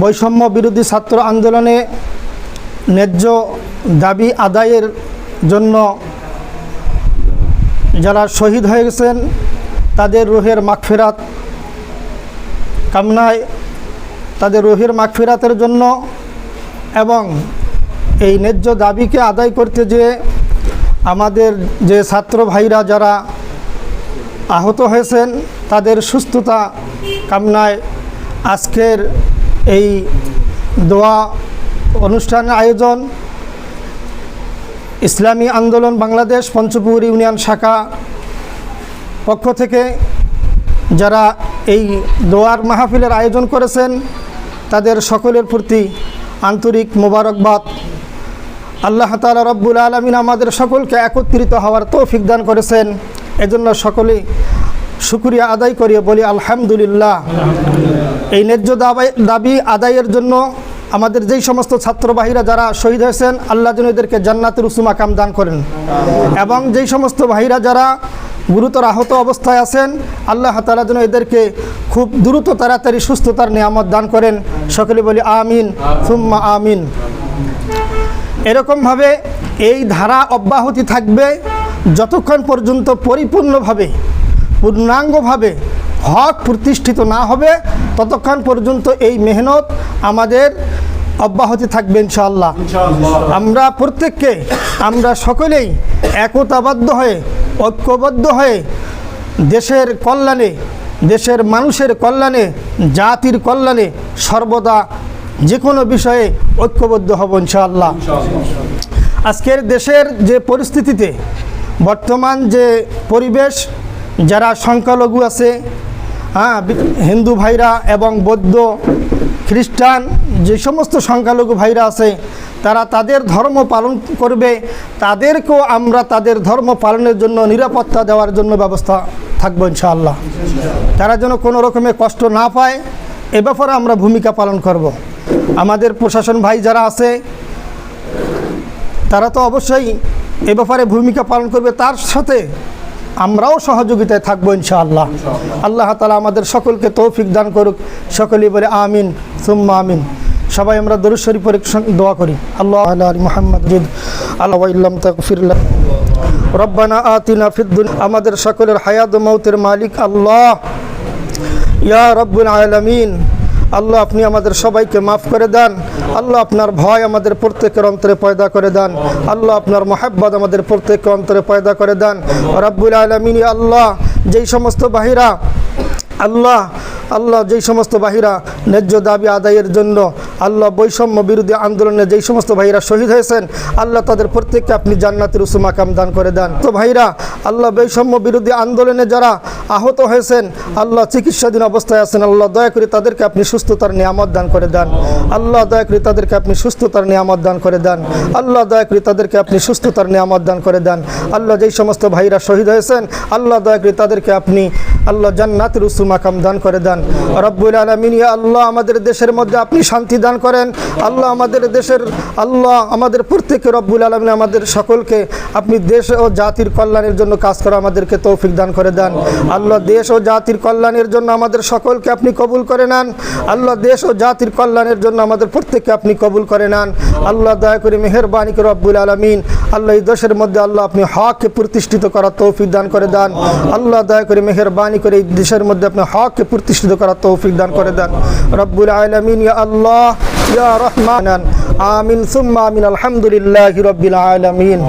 বৈষম্য বিরোধী ছাত্র আন্দোলনে ন্যায্য দাবি আদায়ের জন্য যারা শহীদ হয়ে গেছেন, তাদের রোহের মাগফিরাত কামনায় তাদের রোহের মাগফিরাতের জন্য এবং এই ন্যায্য দাবিকে আদায় করতে যে আমাদের যে ছাত্র ভাইরা যারা আহত হয়েছেন, তাদের সুস্থতা কামনায় আজকের এই দোয়া অনুষ্ঠানের আয়োজন ইসলামী আন্দোলন বাংলাদেশ পঞ্চপুর ইউনিয়ন শাখা পক্ষ থেকে যারা এই দোয়ার মাহফিলের আয়োজন করেছেন, তাদের সকলের প্রতি আন্তরিক মোবারকবাদ। আল্লাহ তালা রব্বুল আলমিন আমাদের সকলকে একত্রিত হওয়ার তৌফিক দান করেছেন। এজন্য সকলেই শুক্রিয়া আদায় করিয়ে বলি আলহামদুলিল্লাহ। এই ন্যায্য দাবি আদায়ের জন্য আমাদের যেই সমস্ত ছাত্রবাহীরা যারা শহীদ হয়েছেন, আল্লাহ যেন এদেরকে জান্নাতের উসুমা কাম দান করেন। এবং যেই সমস্ত ভাইরা যারা গুরুতর আহত অবস্থায় আছেন, আল্লাহ তালা যেন এদেরকে খুব দ্রুত, তাড়াতাড়ি সুস্থতার নিয়ামত দান করেন। সকলে বলি আমিন, সুম্মা আমিন। এরকমভাবে এই ধারা অব্যাহতি থাকবে যতক্ষণ পর্যন্ত পরিপূর্ণভাবে পূর্ণাঙ্গভাবে হক প্রতিষ্ঠিত না হবে ততক্ষণ পর্যন্ত এই মেহনত আমাদের অব্যাহতি থাকবে ইনশাআল্লাহ। আমরা প্রত্যেককে আমরা সকলেই একতাবদ্ধ হয়ে ঐক্যবদ্ধ হয়ে দেশের কল্যাণে দেশের মানুষের কল্যাণে জাতির কল্যাণে সর্বদা যে কোনো বিষয়ে ঐক্যবদ্ধ হব ইনশাআল্লাহ। আজকের দেশের যে পরিস্থিতিতে বর্তমান যে পরিবেশ যারা সংখ্যালঘু আছে হ্যাঁ হিন্দু ভাইরা এবং বৌদ্ধ, খ্রিস্টান, যে সমস্ত সংখ্যালঘু ভাইরা আছে, তারা তাদের ধর্ম পালন করবে, তাদেরকেও আমরা তাদের ধর্ম পালনের জন্য নিরাপত্তা দেওয়ার জন্য ব্যবস্থা থাকব ইনশাআল্লাহ তারা যেন কোনো রকমের কষ্ট না পায়, এ ব্যাপারে আমরা ভূমিকা পালন করব। আমাদের প্রশাসন ভাই যারা আছে, তারা তো অবশ্যই এ ব্যাপারে ভূমিকা পালন করবে তার সাথে আমরাও সহযোগিতায় থাকব ইনশাআল্লাহ। আল্লাহ তালা আমাদের সকলকে তৌফিক দান করুক সকলেই বলে আমিন সুম্মা আমিন। সবাই আমরা দরুদ শরীফের সঙ্গে দোয়া করি। আল্লাহ আল্লাহ মোহাম্মদ জিদ। আল্লাহ তাকফিরল্লাহ রব্বানা আতিনা ফিদ্দুন আমাদের সকলের হায়াত মৌতের মালিক আল্লাহ। ইয়া রব্বুল আলামিন। আল্লাহ আপনি আমাদের সবাইকে মাফ করে দেন। আল্লাহ আপনার ভয় আমাদের প্রত্যেকের অন্তরে পয়দা করে দেন। আল্লাহ আপনার মহাব্বাদ আমাদের প্রত্যেককে অন্তরে পয়দা করে দেন। রব্বুল আলমিন আল্লাহ, যেই সমস্ত বাহিরা, আল্লাহ আল্লাহ যেই সমস্ত বাহিরা ন্যায্য দাবি আদায়ের জন্য আল্লাহ বৈষম্য বিরোধী আন্দোলনে যেই সমস্ত ভাইরা শহীদ হয়েছেন, আল্লাহ তাদের প্রত্যেককে আপনি জান্নাতের উসুমাকাম দান করে দেন। তো ভাইরা, আল্লাহ বৈষম্য বিরোধী আন্দোলনে যারা আহত হয়েছেন, আল্লাহ চিকিৎসাধীন অবস্থায় আছেন, আল্লাহ দয়া করে তাদেরকে আপনি সুস্থতার নিয়ামত দান করে দেন। আল্লাহ দয়া করে তাদেরকে আপনি সুস্থতার নিয়ামত দান করে দেন। আল্লাহ দয়া করে তাদেরকে আপনি সুস্থতার নিয়ামত দান করে দেন। আল্লাহ যেই সমস্ত ভাইরা শহীদ হয়েছেন, আল্লাহ দয়া করে তাদেরকে আপনি আল্লাহ জান্নাতের উসুমাকাম দান করে দেন। রব্বুল আলমিন, ইয়া আল্লাহ, আমাদের দেশের মধ্যে আপনি শান্তি দান করেন। আল্লাহ আমাদের দেশের, আল্লাহ আমাদের প্রত্যেকে রব্বুল আলমিন আমাদের সকলকে আপনি দেশ ও জাতির কল্যাণের জন্য কাজ করা আমাদেরকে তৌফিক দান করে দেন। আল্লাহ দেশ ও জাতির কল্যাণের জন্য আমাদের সকলকে আপনি কবুল করে নেন। আল্লাহ দেশ ও জাতির কল্যাণের জন্য আমাদের প্রত্যেককে আপনি কবুল করে নেন। আল্লাহ দয়া করে মেহরবানি করে রব্বুল আলমিন আল্লাহ এই দেশের মধ্যে আল্লাহ আপনি হককে প্রতিষ্ঠিত করার তৌফিক দান করে দেন। আল্লাহ দয়া করে মেহরবানি করে এই দেশের মধ্যে আপনি হককে প্রতিষ্ঠিত করার তৌফিক দান করে দেন। রব্বুল আলমিন আল্লাহ, ইয়া রহমান, আমিন, সুম্মা আমিন, আলহামদুলিল্লাহ রব্বিল আলমিন।